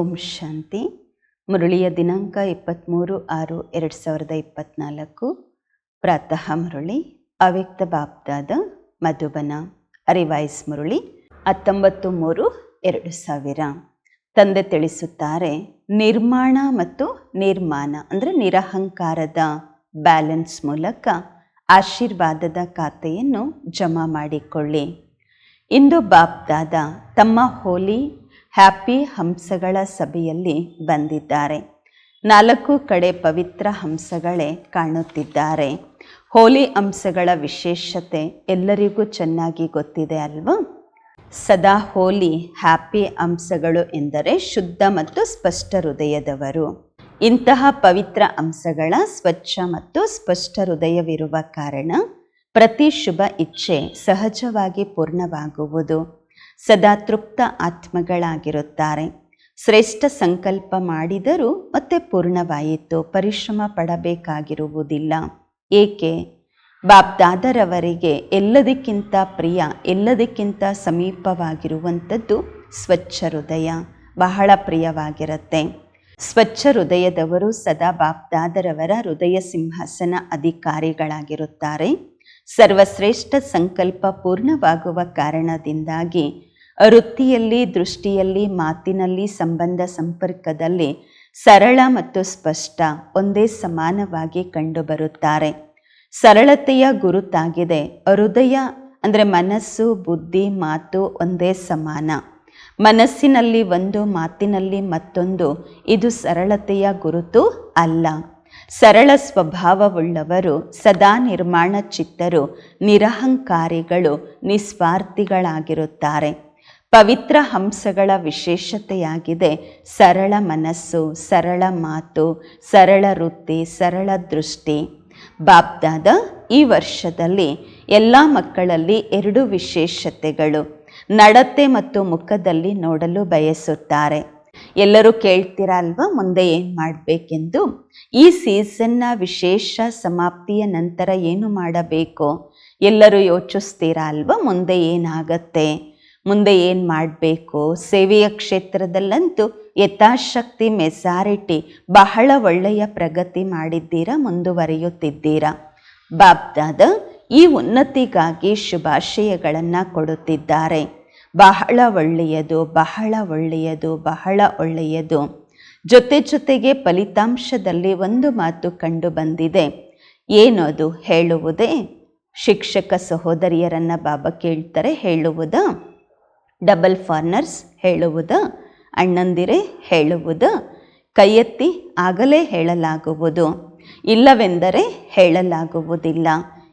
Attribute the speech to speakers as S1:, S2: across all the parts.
S1: ಓಂ ಶಾಂತಿ. ಮುರುಳಿಯ ದಿನಾಂಕ ಇಪ್ಪತ್ತ್ಮೂರು ಆರು ಎರಡು ಸಾವಿರದ ಇಪ್ಪತ್ತ್ನಾಲ್ಕು ಪ್ರಾತಃ ಮುರುಳಿ, ಅವ್ಯಕ್ತ ಬಾಪ್ದಾದ ಮಧುಬನ ರಿವೈಸ್ ಮುರಳಿ, ಹತ್ತೊಂಬತ್ತು ಮೂರು ಎರಡು ಸಾವಿರ. ತಂದೆ ತಿಳಿಸುತ್ತಾರೆ, ನಿರ್ಮಾಣ ಮತ್ತು ನಿರ್ಮಾಣ ಅಂದರೆ ನಿರಹಂಕಾರದ ಬ್ಯಾಲೆನ್ಸ್ ಮೂಲಕ ಆಶೀರ್ವಾದದ ಖಾತೆಯನ್ನು ಜಮಾ ಮಾಡಿಕೊಳ್ಳಿ. ಇಂದು ಬಾಪ್ದಾದ ತಮ್ಮ ಹೋಲಿ ಹ್ಯಾಪಿ ಹಂಸಗಳ ಸಭೆಯಲ್ಲಿ ಬಂದಿದ್ದಾರೆ. ನಾಲ್ಕು ಕಡೆ ಪವಿತ್ರ ಹಂಸಗಳೇ ಕಾಣುತ್ತಿದ್ದಾರೆ. ಹೋಲಿ ಹಂಸಗಳ ವಿಶೇಷತೆ ಎಲ್ಲರಿಗೂ ಚೆನ್ನಾಗಿ ಗೊತ್ತಿದೆ ಅಲ್ವಾ? ಸದಾ ಹೋಲಿ ಹ್ಯಾಪಿ ಅಂಶಗಳು ಎಂದರೆ ಶುದ್ಧ ಮತ್ತು ಸ್ಪಷ್ಟ ಹೃದಯದವರು. ಇಂತಹ ಪವಿತ್ರ ಅಂಶಗಳ ಸ್ವಚ್ಛ ಮತ್ತು ಸ್ಪಷ್ಟ ಹೃದಯವಿರುವ ಕಾರಣ ಪ್ರತಿ ಶುಭ ಇಚ್ಛೆ ಸಹಜವಾಗಿ ಪೂರ್ಣವಾಗುವುದು. ಸದಾ ತೃಪ್ತ ಆತ್ಮಗಳಾಗಿರುತ್ತಾರೆ. ಶ್ರೇಷ್ಠ ಸಂಕಲ್ಪ ಮಾಡಿದರೂ ಮತ್ತೆ ಪೂರ್ಣವಾಯಿತು, ಪರಿಶ್ರಮ ಪಡಬೇಕಾಗಿರುವುದಿಲ್ಲ. ಏಕೆ? ಬಾಬ್ದಾದರವರಿಗೆ ಎಲ್ಲದಕ್ಕಿಂತ ಪ್ರಿಯ, ಎಲ್ಲದಕ್ಕಿಂತ ಸಮೀಪವಾಗಿರುವಂಥದ್ದು ಸ್ವಚ್ಛ ಹೃದಯ, ಬಹಳ ಪ್ರಿಯವಾಗಿರುತ್ತೆ. ಸ್ವಚ್ಛ ಹೃದಯದವರು ಸದಾ ಬಾಬ್ದಾದರವರ ಹೃದಯ ಸಿಂಹಾಸನ ಅಧಿಕಾರಿಗಳಾಗಿರುತ್ತಾರೆ. ಸರ್ವಶ್ರೇಷ್ಠ ಸಂಕಲ್ಪ ಪೂರ್ಣವಾಗುವ ಕಾರಣದಿಂದಾಗಿ ವೃತ್ತಿಯಲ್ಲಿ, ದೃಷ್ಟಿಯಲ್ಲಿ, ಮಾತಿನಲ್ಲಿ, ಸಂಬಂಧ ಸಂಪರ್ಕದಲ್ಲಿ ಸರಳ ಮತ್ತು ಸ್ಪಷ್ಟ ಒಂದೇ ಸಮಾನವಾಗಿ ಕಂಡುಬರುತ್ತಾರೆ. ಸರಳತೆಯ ಗುರುತಾಗಿದೆ. ಹೃದಯ ಅಂದರೆ ಮನಸ್ಸು, ಬುದ್ಧಿ, ಮಾತು ಒಂದೇ ಸಮಾನ. ಮನಸ್ಸಿನಲ್ಲಿ ಒಂದು, ಮಾತಿನಲ್ಲಿ ಮತ್ತೊಂದು, ಇದು ಸರಳತೆಯ ಗುರುತು ಅಲ್ಲ. ಸರಳ ಸ್ವಭಾವವುಳ್ಳವರು, ಸದಾ ನಿರ್ಮಾಣ ಚಿತ್ತರು ನಿರಹಂಕಾರಿಗಳು, ನಿಸ್ವಾರ್ಥಿಗಳಾಗಿರುತ್ತಾರೆ. ಪವಿತ್ರ ಹಂಸಗಳ ವಿಶೇಷತೆಯಾಗಿದೆ. ಸರಳ ಮನಸ್ಸು, ಸರಳ ಮಾತು, ಸರಳ ವೃತ್ತಿ, ಸರಳ ದೃಷ್ಟಿ. ಬಾಬ್ದಾದ ಈ ವರ್ಷದಲ್ಲಿ ಎಲ್ಲ ಮಕ್ಕಳಲ್ಲಿ ಎರಡು ವಿಶೇಷತೆಗಳು ನಡತೆ ಮತ್ತು ಮುಖದಲ್ಲಿ ನೋಡಲು ಬಯಸುತ್ತಾರೆ. ಎಲ್ಲರೂ ಕೇಳ್ತೀರಾ ಅಲ್ವಾ ಮುಂದೆ ಏನು ಮಾಡಬೇಕೆಂದು? ಈ ಸೀಸನ್ನ ವಿಶೇಷ ಸಮಾಪ್ತಿಯ ನಂತರ ಏನು ಮಾಡಬೇಕು? ಎಲ್ಲರೂ ಯೋಚಿಸ್ತೀರಾ ಅಲ್ವಾ ಮುಂದೆ ಏನಾಗತ್ತೆ? ಮುಂದೆ ಏನು ಮಾಡಬೇಕು? ಸೇವೆಯ ಕ್ಷೇತ್ರದಲ್ಲಂತೂ ಯಥಾಶಕ್ತಿ ಮೆಸಾರಿಟಿ ಬಹಳ ಒಳ್ಳೆಯ ಪ್ರಗತಿ ಮಾಡಿದ್ದೀರಾ, ಮುಂದುವರಿಯುತ್ತಿದ್ದೀರಾ? ಬಾಬ್ದಾದ ಈ ಉನ್ನತಿಗಾಗಿ ಶುಭಾಶಯಗಳನ್ನು ಕೊಡುತ್ತಿದ್ದಾರೆ. ಬಹಳ ಒಳ್ಳೆಯದು ಬಹಳ ಒಳ್ಳೆಯದು ಬಹಳ ಒಳ್ಳೆಯದು. ಜೊತೆ ಜೊತೆಗೆ ಫಲಿತಾಂಶದಲ್ಲಿ ಒಂದು ಮಾತು ಕಂಡು ಬಂದಿದೆ. ಏನದು ಹೇಳುವುದೇ? ಶಿಕ್ಷಕ ಸಹೋದರಿಯರನ್ನು ಬಾಬಾ ಕೇಳ್ತಾರೆ, ಹೇಳುವುದಾ? ಡಬಲ್ ಫಾರ್ನರ್ಸ್ ಹೇಳುವುದ, ಅಣ್ಣಂದಿರೇ ಹೇಳುವುದು, ಕೈಯೆತ್ತಿ ಆಗಲೇ ಹೇಳಲಾಗುವುದು. ಇಲ್ಲವೆಂದರೆ ಹೇಳಲಾಗುವುದಿಲ್ಲ.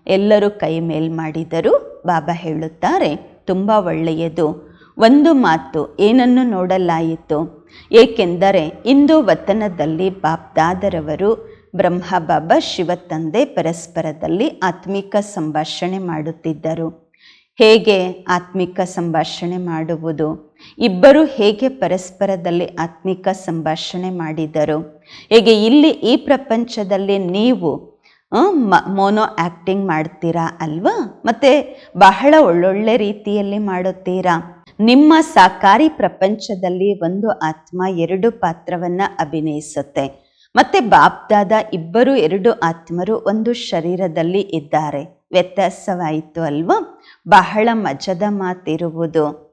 S1: ಎಲ್ಲರೂ ಕೈ ಮೇಲ್ ಮಾಡಿದರು ಬಾಬಾ ಹೇಳುತ್ತಾರೆ, ತುಂಬ ಒಳ್ಳೆಯದು. ಒಂದು ಮಾತು ಏನನ್ನು ನೋಡಲಾಯಿತು? ಏಕೆಂದರೆ ಇಂದು ವತನದಲ್ಲಿ ಬಾಪ್ದಾದರವರು ಬ್ರಹ್ಮ ಬಾಬಾ ಶಿವತಂದೆ ಪರಸ್ಪರದಲ್ಲಿ ಆತ್ಮಿಕ ಸಂಭಾಷಣೆ ಮಾಡುತ್ತಿದ್ದರು. ಹೇಗೆ ಆತ್ಮಿಕ ಸಂಭಾಷಣೆ ಮಾಡುವುದು? ಇಬ್ಬರು ಹೇಗೆ ಪರಸ್ಪರದಲ್ಲಿ ಆತ್ಮಿಕ ಸಂಭಾಷಣೆ ಮಾಡಿದರು? ಹೇಗೆ ಇಲ್ಲಿ ಈ ಪ್ರಪಂಚದಲ್ಲಿ ನೀವು ಮೋನೋ ಆ್ಯಕ್ಟಿಂಗ್ ಮಾಡ್ತೀರಾ ಅಲ್ವಾ? ಮತ್ತು ಬಹಳ ಒಳ್ಳೊಳ್ಳೆ ರೀತಿಯಲ್ಲಿ ಮಾಡುತ್ತೀರಾ? ನಿಮ್ಮ ಸಾಕಾರಿ ಪ್ರಪಂಚದಲ್ಲಿ ಒಂದು ಆತ್ಮ ಎರಡು ಪಾತ್ರವನ್ನು ಅಭಿನಯಿಸುತ್ತೆ. ಮತ್ತು ಬಾಪ್ದಾದ ಇಬ್ಬರು ಎರಡು ಆತ್ಮರು ಒಂದು ಶರೀರದಲ್ಲಿ ಇದ್ದಾರೆ. ವ್ಯತ್ಯಾಸವಾಯಿತು ಅಲ್ವಾ? ಬಹಳ ಮಜದ ಮಾತಿರುವುದು.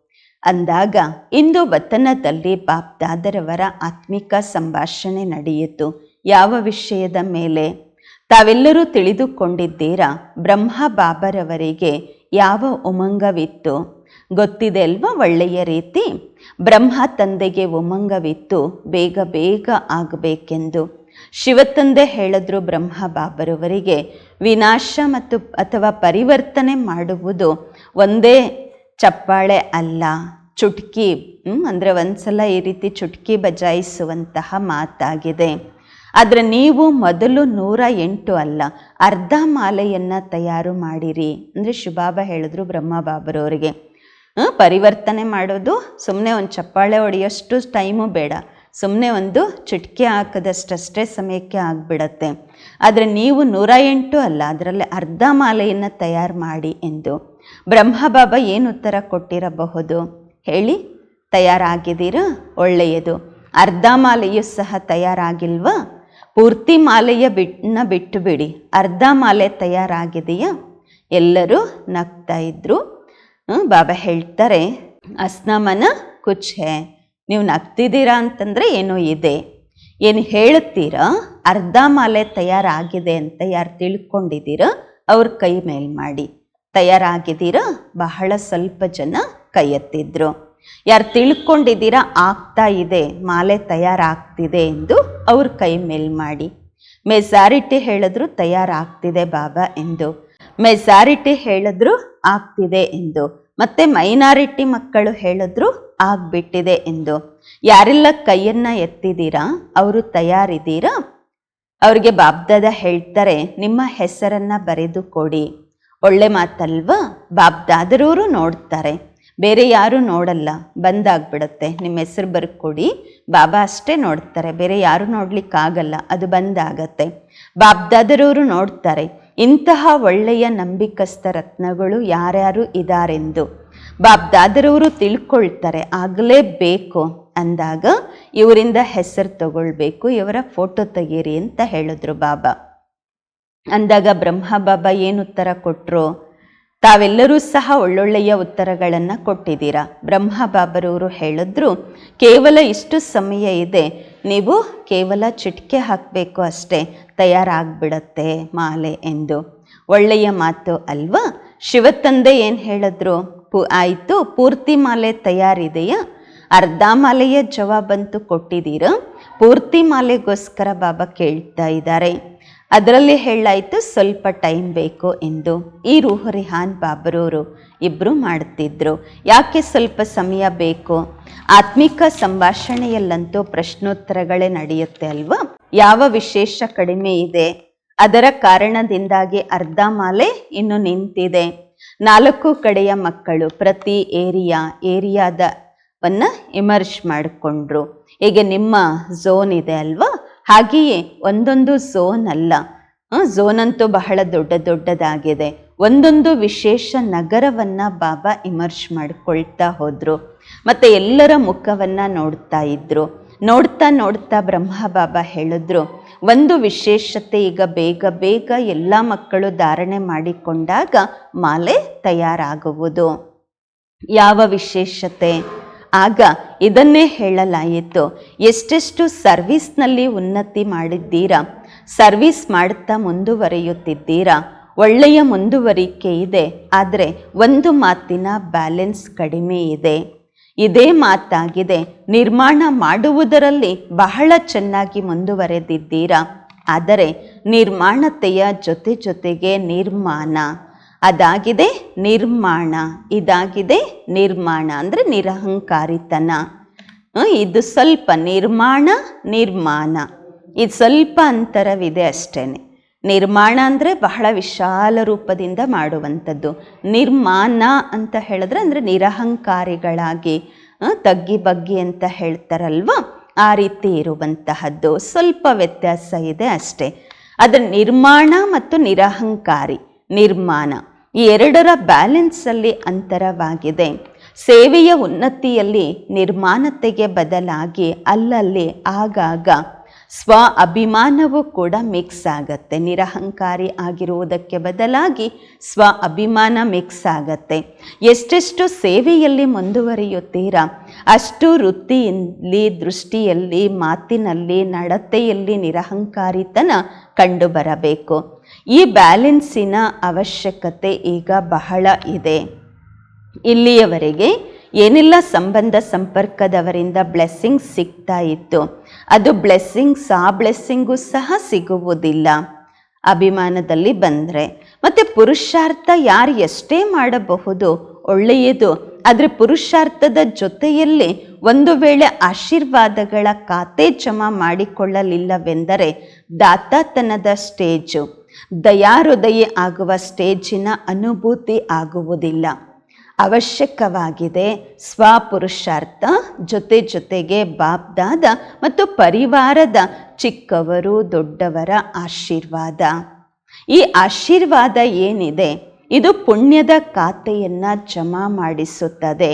S1: ಅಂದಾಗ ಇಂದು ವತನದಲ್ಲಿ ಬಾಪ್ದಾದರವರ ಆತ್ಮಿಕ ಸಂಭಾಷಣೆ ನಡೆಯಿತು. ಯಾವ ವಿಷಯದ ಮೇಲೆ? ತಾವೆಲ್ಲರೂ ತಿಳಿದುಕೊಂಡಿದ್ದೀರಾ ಬ್ರಹ್ಮ ಬಾಬರವರಿಗೆ ಯಾವ ಉಮಂಗವಿತ್ತು? ಗೊತ್ತಿದೆ ಅಲ್ವಾ ಒಳ್ಳೆಯ ರೀತಿ? ಬ್ರಹ್ಮ ತಂದೆಗೆ ಉಮಂಗವಿತ್ತು, ಬೇಗ ಬೇಗ ಆಗಬೇಕೆಂದು. ಶಿವತಂದೆ ಹೇಳಿದ್ರು ಬ್ರಹ್ಮ ಬಾಬರವರಿಗೆ ವಿನಾಶ ಮತ್ತು ಅಥವಾ ಪರಿವರ್ತನೆ ಮಾಡುವುದು ಒಂದೇ ಚಪ್ಪಾಳೆ ಅಲ್ಲ. ಚುಟ್ಕಿ ಅಂದರೆ ಒಂದ್ಸಲ ಈ ರೀತಿ ಚುಟ್ಕಿ ಬಜಾಯಿಸುವಂತಹ ಮಾತಾಗಿದೆ. ಆದರೆ ನೀವು ಮೊದಲು ನೂರ ಎಂಟು ಅಲ್ಲ, ಅರ್ಧ ಮಾಲೆಯನ್ನು ತಯಾರು ಮಾಡಿರಿ. ಅಂದರೆ ಶುಭಾಬ ಹೇಳಿದ್ರು ಬ್ರಹ್ಮ ಬಾಬರವರಿಗೆ ಪರಿವರ್ತನೆ ಮಾಡೋದು ಸುಮ್ಮನೆ ಒಂದು ಚಪ್ಪಾಳೆ ಹೊಡೆಯೋಷ್ಟು ಟೈಮು ಬೇಡ. ಸುಮ್ಮನೆ ಒಂದು ಚುಟ್ಕಿ ಹಾಕದಷ್ಟಷ್ಟೇ ಸಮಯಕ್ಕೆ ಆಗಿಬಿಡತ್ತೆ. ಆದರೆ ನೀವು ನೂರ ಎಂಟು ಅಲ್ಲ, ಅದರಲ್ಲಿ ಅರ್ಧ ಮಾಲೆಯನ್ನು ತಯಾರು ಮಾಡಿ ಎಂದು. ಬ್ರಹ್ಮ ಬಾಬಾ ಏನು ಉತ್ತರ ಕೊಟ್ಟಿರಬಹುದು? ಹೇಳಿ, ತಯಾರಾಗಿದ್ದೀರಾ? ಒಳ್ಳೆಯದು. ಅರ್ಧ ಮಾಲೆಯೂ ಸಹ ತಯಾರಾಗಿಲ್ವಾ? ಪೂರ್ತಿ ಮಾಲೆಯ ಬಿಟ್ಟನ್ನ ಬಿಟ್ಟು ಬಿಡಿ ಅರ್ಧ ಮಾಲೆ ತಯಾರಾಗಿದೆಯಾ? ಎಲ್ಲರೂ ನಗ್ತಾ ಇದ್ರು. ಬಾಬಾ ಹೇಳ್ತಾರೆ, ಅಸ್ನಮನ ಕುಚ್ಛೆ. ನೀವು ನಗ್ತಿದ್ದೀರಾ ಅಂತಂದರೆ ಏನೋ ಇದೆ. ಏನು ಹೇಳುತ್ತೀರಾ? ಅರ್ಧ ಮಾಲೆ ತಯಾರಾಗಿದೆ ಅಂತ ಯಾರು ತಿಳ್ಕೊಂಡಿದ್ದೀರ? ಅವ್ರ ಕೈ ಮೇಲ್ ಮಾಡಿ. ತಯಾರಾಗಿದ್ದೀರಾ? ಬಹಳ ಸ್ವಲ್ಪ ಜನ ಕೈ ಎತ್ತಿದ್ರು ಯಾರು ತಿಳ್ಕೊಂಡಿದ್ದೀರಾ? ಆಗ್ತಾ ಇದೆ, ಮಾಲೆ ತಯಾರಾಗ್ತಿದೆ ಎಂದು ಅವ್ರ ಕೈ ಮೇಲ್ ಮಾಡಿ. ಮೆಜಾರಿಟಿ ಹೇಳಿದ್ರು ತಯಾರಾಗ್ತಿದೆ ಬಾಬಾ ಎಂದು. ಮೆಜಾರಿಟಿ ಹೇಳಿದ್ರು ಆಗ್ತಿದೆ ಎಂದು. ಮತ್ತೆ ಮೈನಾರಿಟಿ ಮಕ್ಕಳು ಹೇಳಿದ್ರು ಆಗ್ಬಿಟ್ಟಿದೆ ಎಂದು. ಯಾರೆಲ್ಲ ಕೈಯನ್ನ ಎತ್ತಿದ್ದೀರಾ? ಅವರು ತಯಾರಿದ್ದೀರಾ? ಅವ್ರಿಗೆ ಬಾಬ್ದಾದ ಹೇಳ್ತಾರೆ, ನಿಮ್ಮ ಹೆಸರನ್ನ ಬರೆದು ಕೊಡಿ ಒಳ್ಳೆ ಮಾತಲ್ವಾ? ಬಾಬ್ದಾದರವರು ನೋಡ್ತಾರೆ. ಬೇರೆ ಯಾರು ನೋಡಲ್ಲ. ಬಂದಾಗ್ಬಿಡುತ್ತೆ. ನಿಮ್ಮ ಹೆಸರು ಬರ್ಕೊಡಿ. ಬಾಬಾ ಅಷ್ಟೇ ನೋಡ್ತಾರೆ. ಬೇರೆ ಯಾರು ನೋಡ್ಲಿಕ್ಕಾಗಲ್ಲ. ಅದು ಬಂದಾಗತ್ತೆ. ಬಾಬ್ದಾದರವರು ನೋಡ್ತಾರೆ, ಇಂತಹ ಒಳ್ಳೆಯ ನಂಬಿಕಸ್ಥ ರತ್ನಗಳು ಯಾರ್ಯಾರು ಇದಾರೆಂದು. ಬಾಬ್ದಾದರವರು ತಿಳ್ಕೊಳ್ತಾರೆ, ಆಗಲೇಬೇಕು ಅಂದಾಗ ಇವರಿಂದ ಹೆಸರು ತಗೊಳ್ಬೇಕು, ಇವರ ಫೋಟೋ ತೆಗೀರಿ ಅಂತ ಹೇಳಿದ್ರು ಬಾಬಾ. ಅಂದಾಗ ಬ್ರಹ್ಮ ಬಾಬಾ ಏನು ಉತ್ತರ ಕೊಟ್ಟರು ತಾವೆಲ್ಲರೂ ಸಹ ಒಳ್ಳೊಳ್ಳೆಯ ಉತ್ತರಗಳನ್ನು ಕೊಟ್ಟಿದ್ದೀರಾ? ಬ್ರಹ್ಮ ಬಾಬರವರು ಹೇಳಿದ್ರು, ಕೇವಲ ಇಷ್ಟು ಸಮಯ ಇದೆ, ನೀವು ಕೇವಲ ಚಿಟಿಕೆ ಹಾಕಬೇಕು ಅಷ್ಟೇ, ತಯಾರಾಗ್ಬಿಡತ್ತೆ ಮಾಲೆ ಎಂದು. ಒಳ್ಳೆಯ ಮಾತು ಅಲ್ವಾ? ಶಿವತಂದೆ ಏನು ಹೇಳಿದ್ರು? ಆಯಿತು. ಪೂರ್ತಿ ಮಾಲೆ ತಯಾರಿದೆಯಾ? ಅರ್ಧ ಮಾಲೆಯ ಜವಾಬಂತೂ ಕೊಟ್ಟಿದ್ದೀರ? ಪೂರ್ತಿ ಮಾಲೆಗೋಸ್ಕರ ಬಾಬಾ ಕೇಳ್ತಾ ಇದ್ದಾರೆ. ಅದರಲ್ಲಿ ಹೇಳಾಯಿತು, ಸ್ವಲ್ಪ ಟೈಮ್ ಬೇಕು ಎಂದು. ಈ ರೂಹು ರಿಹಾನ್ ಬಾಬರವರು ಇಬ್ಬರು ಮಾಡ್ತಿದ್ರು. ಯಾಕೆ ಸ್ವಲ್ಪ ಸಮಯ ಬೇಕು? ಆತ್ಮಿಕ ಸಂಭಾಷಣೆಯಲ್ಲಂತೂ ಪ್ರಶ್ನೋತ್ತರಗಳೇ ನಡೆಯುತ್ತೆ ಅಲ್ವಾ? ಯಾವ ವಿಶೇಷ ಕಡಿಮೆ ಇದೆ? ಅದರ ಕಾರಣದಿಂದಾಗಿ ಅರ್ಧ ಮಾಲೆ ಇನ್ನು ನಿಂತಿದೆ. ನಾಲ್ಕು ಕಡೆಯ ಮಕ್ಕಳು ಪ್ರತಿ ಏರಿಯಾ, ಏರಿಯಾದವನ್ನ ಇಮರ್ಜ್ ಮಾಡಿಕೊಂಡ್ರು. ಈಗ ನಿಮ್ಮ ಝೋನ್ ಇದೆ ಅಲ್ವಾ? ಹಾಗೆಯೇ ಒಂದೊಂದು ಝೋನ್ ಅಲ್ಲ. ಝೋನ್ ಅಂತೂ ಬಹಳ ದೊಡ್ಡ ದೊಡ್ಡದಾಗಿದೆ. ಒಂದೊಂದು ವಿಶೇಷ ನಗರವನ್ನ ಬಾಬಾ ಇಮರ್ಜ್ ಮಾಡಿಕೊಳ್ತಾ ಹೋದರು. ಮತ್ತೆ ಎಲ್ಲರ ಮುಖವನ್ನ ನೋಡ್ತಾ ಇದ್ದರು ನೋಡ್ತಾ ನೋಡ್ತಾ ಬ್ರಹ್ಮ ಬಾಬಾ ಹೇಳಿದ್ರು. ಒಂದು ವಿಶೇಷತೆ ಈಗ ಬೇಗ ಬೇಗ ಎಲ್ಲ ಮಕ್ಕಳು ಧಾರಣೆ ಮಾಡಿಕೊಂಡಾಗ ಮಾಲೆ ತಯಾರಾಗುವುದು. ಯಾವ ವಿಶೇಷತೆ? ಆಗ ಇದನ್ನೇ ಹೇಳಲಾಯಿತು, ಎಷ್ಟೆಷ್ಟು ಸರ್ವಿಸ್ನಲ್ಲಿ ಉನ್ನತಿ ಮಾಡಿದ್ದೀರಾ? ಸರ್ವಿಸ್ ಮಾಡ್ತಾ ಮುಂದುವರಿಯುತ್ತಿದ್ದೀರಾ? ಒಳ್ಳೆಯ ಮುಂದುವರಿಕೆ ಇದೆ, ಆದರೆ ಒಂದು ಮಾತಿನ ಬ್ಯಾಲೆನ್ಸ್ ಕಡಿಮೆ ಇದೆ. ಇದೇ ಮಾತಾಗಿದೆ. ನಿರ್ಮಾಣ ಮಾಡುವುದರಲ್ಲಿ ಬಹಳ ಚೆನ್ನಾಗಿ ಮುಂದುವರೆದಿದ್ದೀರಾ? ಆದರೆ ನಿರ್ಮಾಣತೆಯ ಜೊತೆ ಜೊತೆಗೆ ನಿರ್ಮಾಣ. ಅದಾಗಿದೆ ನಿರ್ಮಾಣ. ಇದಾಗಿದೆ ನಿರ್ಮಾಣ ಅಂದರೆ ನಿರಹಂಕಾರಿತನ. ಇದು ಸ್ವಲ್ಪ ನಿರ್ಮಾಣ ನಿರ್ಮಾಣ. ಇದು ಸ್ವಲ್ಪ ಅಂತರವಿದೆ ಅಷ್ಟೇನೆ. ನಿರ್ಮಾಣ ಅಂದರೆ ಬಹಳ ವಿಶಾಲ ರೂಪದಿಂದ ಮಾಡುವಂಥದ್ದು. ನಿರ್ಮಾಣ ಅಂತ ಹೇಳಿದ್ರೆ ಅಂದರೆ ನಿರಹಂಕಾರಿಗಳಾಗಿ ತಗ್ಗಿ ಬಗ್ಗಿ ಅಂತ ಹೇಳ್ತಾರಲ್ವ? ಆ ರೀತಿ ಇರುವಂತಹದ್ದು. ಸ್ವಲ್ಪ ವ್ಯತ್ಯಾಸ ಇದೆ ಅಷ್ಟೇ. ಅದರ ನಿರ್ಮಾಣ ಮತ್ತು ನಿರಹಂಕಾರಿ, ನಿರ್ಮಾಣ. ಈ ಎರಡರ ಬ್ಯಾಲೆನ್ಸಲ್ಲಿ ಅಂತರವಾಗಿದೆ. ಸೇವೆಯ ಉನ್ನತಿಯಲ್ಲಿ ನಿರ್ಮಾಣತೆಗೆ ಬದಲಾಗಿ ಅಲ್ಲಲ್ಲಿ ಆಗಾಗ ಸ್ವ ಅಭಿಮಾನವೂ ಕೂಡ ಮಿಕ್ಸ್ ಆಗತ್ತೆ. ನಿರಹಂಕಾರಿ ಆಗಿರುವುದಕ್ಕೆ ಬದಲಾಗಿ ಸ್ವ ಅಭಿಮಾನ ಮಿಕ್ಸ್ ಆಗತ್ತೆ. ಎಷ್ಟೆಷ್ಟು ಸೇವೆಯಲ್ಲಿ ಮುಂದುವರಿಯುತ್ತೀರಾ? ಅಷ್ಟು ವೃತ್ತಿಯಲ್ಲಿ, ದೃಷ್ಟಿಯಲ್ಲಿ, ಮಾತಿನಲ್ಲಿ, ನಡತೆಯಲ್ಲಿ ನಿರಹಂಕಾರಿತನ ಕಂಡುಬರಬೇಕು. ಈ ಬ್ಯಾಲೆನ್ಸಿನ ಅವಶ್ಯಕತೆ ಈಗ ಬಹಳ ಇದೆ. ಇಲ್ಲಿಯವರೆಗೆ ಏನೆಲ್ಲ ಸಂಬಂಧ ಸಂಪರ್ಕದವರಿಂದ ಬ್ಲೆಸ್ಸಿಂಗ್ ಸಿಗ್ತಾ ಇತ್ತು? ಅದು ಬ್ಲೆಸ್ಸಿಂಗ್ಸ್ ಆ ಬ್ಲೆಸ್ಸಿಂಗು ಸಹ ಸಿಗುವುದಿಲ್ಲ. ಅಭಿಮಾನದಲ್ಲಿ ಬಂದರೆ. ಮತ್ತು ಪುರುಷಾರ್ಥ ಯಾರು ಎಷ್ಟೇ ಮಾಡಬಹುದು, ಒಳ್ಳೆಯದು. ಆದರೆ ಪುರುಷಾರ್ಥದ ಜೊತೆಯಲ್ಲಿ ಒಂದು ವೇಳೆ ಆಶೀರ್ವಾದಗಳ ಖಾತೆ ಜಮಾ ಮಾಡಿಕೊಳ್ಳಲಿಲ್ಲವೆಂದರೆ ದಾತಾತನದ ಸ್ಟೇಜು ದಯಾಹೃದಯ ಆಗುವ ಸ್ಟೇಜಿನ ಅನುಭೂತಿ ಆಗುವುದಿಲ್ಲ. ಅವಶ್ಯಕವಾಗಿದೆ. ಸ್ವಪುರುಷಾರ್ಥ, ಜೊತೆ ಜೊತೆಗೆ ಬಾಬ್ದಾದ ಮತ್ತು ಪರಿವಾರದ ಚಿಕ್ಕವರು, ದೊಡ್ಡವರ ಆಶೀರ್ವಾದ. ಈ ಆಶೀರ್ವಾದ ಏನಿದೆ? ಇದು ಪುಣ್ಯದ ಖಾತೆಯನ್ನು ಜಮಾ ಮಾಡಿಸುತ್ತದೆ.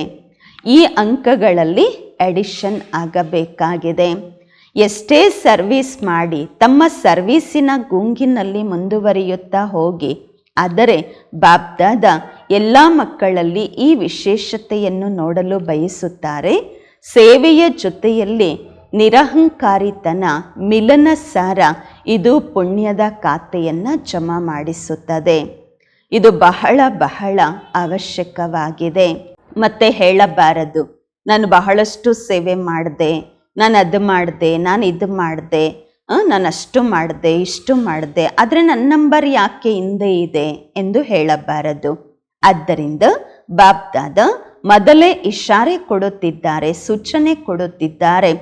S1: ಈ ಅಂಕಗಳಲ್ಲಿ ಎಡಿಷನ್ ಆಗಬೇಕಾಗಿದೆ. ಎಷ್ಟೇ ಸರ್ವಿಸ್ ಮಾಡಿ, ತಮ್ಮ ಸರ್ವೀಸಿನ ಗುಂಗಿನಲ್ಲಿ ಮುಂದುವರಿಯುತ್ತಾ ಹೋಗಿ, ಆದರೆ ಬಾಬ್ದಾದ ಎಲ್ಲ ಮಕ್ಕಳಲ್ಲಿ ಈ ವಿಶೇಷತೆಯನ್ನು ನೋಡಲು ಬಯಸುತ್ತಾರೆ. ಸೇವೆಯ ಜೊತೆಯಲ್ಲಿ ನಿರಹಂಕಾರಿತನ ಮಿಲನ ಸಾರ ಇದು ಪುಣ್ಯದ ಖಾತೆಯನ್ನು ಜಮಾ ಮಾಡಿಸುತ್ತದೆ. ಇದು ಬಹಳ ಬಹಳ ಅವಶ್ಯಕವಾಗಿದೆ. ಮತ್ತೆ ಹೇಳಬಾರದು, ನಾನು ಬಹಳಷ್ಟು ಸೇವೆ ಮಾಡಿದೆ, ನಾನು ಅದು ಮಾಡಿದೆ, ನಾನು ಇದು ಮಾಡಿದೆ ನಾನು ಅಷ್ಟು ಮಾಡಿದೆ, ಇಷ್ಟು ಮಾಡಿದೆ, ಆದರೆ ನನ್ನ ನಂಬರ್ ಯಾಕೆ ಹಿಂದೆ ಇದೆ ಎಂದು ಹೇಳಬಾರದು. ಆದ್ದರಿಂದ ಬಾಬ್ದಾದ ಮೊದಲೇ ಇಶಾರೆ ಕೊಡುತ್ತಿದ್ದಾರೆ, ಸೂಚನೆ ಕೊಡುತ್ತಿದ್ದಾರೆ.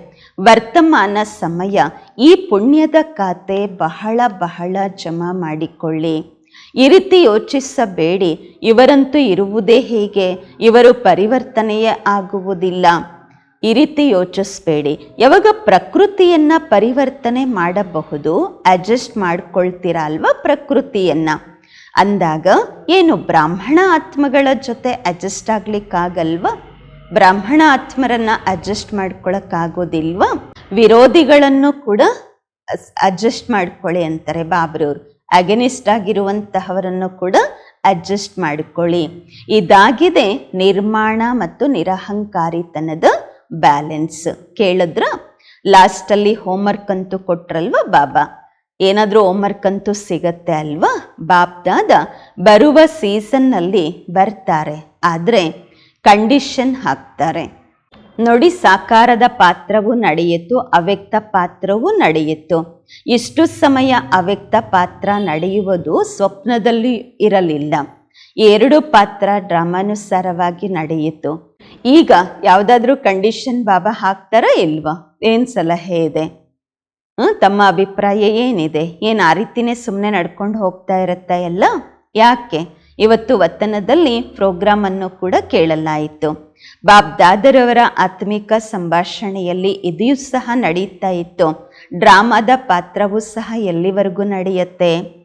S1: ವರ್ತಮಾನ ಸಮಯ, ಈ ಪುಣ್ಯದ ಖಾತೆ ಬಹಳ ಬಹಳ ಜಮಾ ಮಾಡಿಕೊಳ್ಳಿ. ಈ ರೀತಿ ಯೋಚಿಸಬೇಡಿ, ಇವರಂತೂ ಇರುವುದೇ ಹೇಗೆ? ಇವರು ಪರಿವರ್ತನೆಯೇ ಆಗುವುದಿಲ್ಲ. ಈ ರೀತಿ ಯೋಚಿಸಬೇಡಿ. ಯಾವಾಗ ಪ್ರಕೃತಿಯನ್ನು ಪರಿವರ್ತನೆ ಮಾಡಬಹುದು ಅಡ್ಜಸ್ಟ್ ಮಾಡ್ಕೊಳ್ತೀರಾ ಅಲ್ವಾ ಪ್ರಕೃತಿಯನ್ನ? ಅಂದಾಗ ಏನು ಬ್ರಾಹ್ಮಣ ಆತ್ಮಗಳ ಜೊತೆ ಅಡ್ಜಸ್ಟ್ ಆಗ್ಲಿಕ್ಕಾಗಲ್ವಾ? ಬ್ರಾಹ್ಮಣ ಆತ್ಮರನ್ನು ಅಡ್ಜಸ್ಟ್ ಮಾಡ್ಕೊಳಕ್ಕಾಗೋದಿಲ್ವ? ವಿರೋಧಿಗಳನ್ನು ಕೂಡ ಅಡ್ಜಸ್ಟ್ ಮಾಡ್ಕೊಳ್ಳಿ ಅಂತಾರೆ ಬಾಬ್ರವ್ರು ಅಗೆನಿಸ್ಟ್ ಆಗಿರುವಂತಹವರನ್ನು ಕೂಡ ಅಡ್ಜಸ್ಟ್ ಮಾಡಿಕೊಳ್ಳಿ. ಇದಾಗಿದೆ ನಿರ್ಮಾಣ ಮತ್ತು ನಿರಹಂಕಾರಿತನದ ಬ್ಯಾಲೆನ್ಸ್ ಕೇಳಿದ್ರ? ಲಾಸ್ಟಲ್ಲಿ ಹೋಮ್ವರ್ಕ್ ಅಂತೂ ಕೊಟ್ರಲ್ವ ಬಾಬಾ? ಏನಾದರೂ ಹೋಮ್ವರ್ಕ್ ಅಂತೂ ಸಿಗತ್ತೆ ಅಲ್ವಾ? ಬಾಬ್ದಾದ ಬರುವ ಸೀಸನ್ನಲ್ಲಿ ಬರ್ತಾರೆ. ಆದರೆ ಕಂಡೀಷನ್ ಹಾಕ್ತಾರೆ. ನೋಡಿ ಸಾಕಾರದ ಪಾತ್ರವೂ ನಡೆಯಿತು, ಅವ್ಯಕ್ತ ಪಾತ್ರವೂ ನಡೆಯಿತು. ಇಷ್ಟು ಸಮಯ ಅವ್ಯಕ್ತ ಪಾತ್ರ ನಡೆಯುವುದು ಸ್ವಪ್ನದಲ್ಲಿ ಇರಲಿಲ್ಲ. ಎರಡು ಪಾತ್ರ ಡ್ರಾಮಾನುಸಾರವಾಗಿ ನಡೆಯಿತು. ಈಗ ಯಾವುದಾದ್ರೂ ಕಂಡೀಷನ್ ಬಾಬಾ ಹಾಕ್ತಾರಾ ಇಲ್ವಾ? ಏನು ಸಲಹೆ ಇದೆ? ತಮ್ಮ ಅಭಿಪ್ರಾಯ ಏನಿದೆ? ಏನು ಆ ರೀತಿನೇ ಸುಮ್ಮನೆ ನಡ್ಕೊಂಡು ಹೋಗ್ತಾ ಇರುತ್ತಾ ಎಲ್ಲ? ಯಾಕೆ? ಇವತ್ತು ವತನದಲ್ಲಿ ಪ್ರೋಗ್ರಾಮ್ ಅನ್ನು ಕೂಡ ಕೇಳಲಾಯಿತು. ಬಾಬ್ ದಾದರವರ ಆತ್ಮಿಕ ಸಂಭಾಷಣೆಯಲ್ಲಿ ಇದೆಯೂ ಸಹ ನಡೀತಾ ಇತ್ತು. ಡ್ರಾಮಾದ ಪಾತ್ರವೂ ಸಹ ಎಲ್ಲಿವರೆಗೂ ನಡೆಯುತ್ತೆ?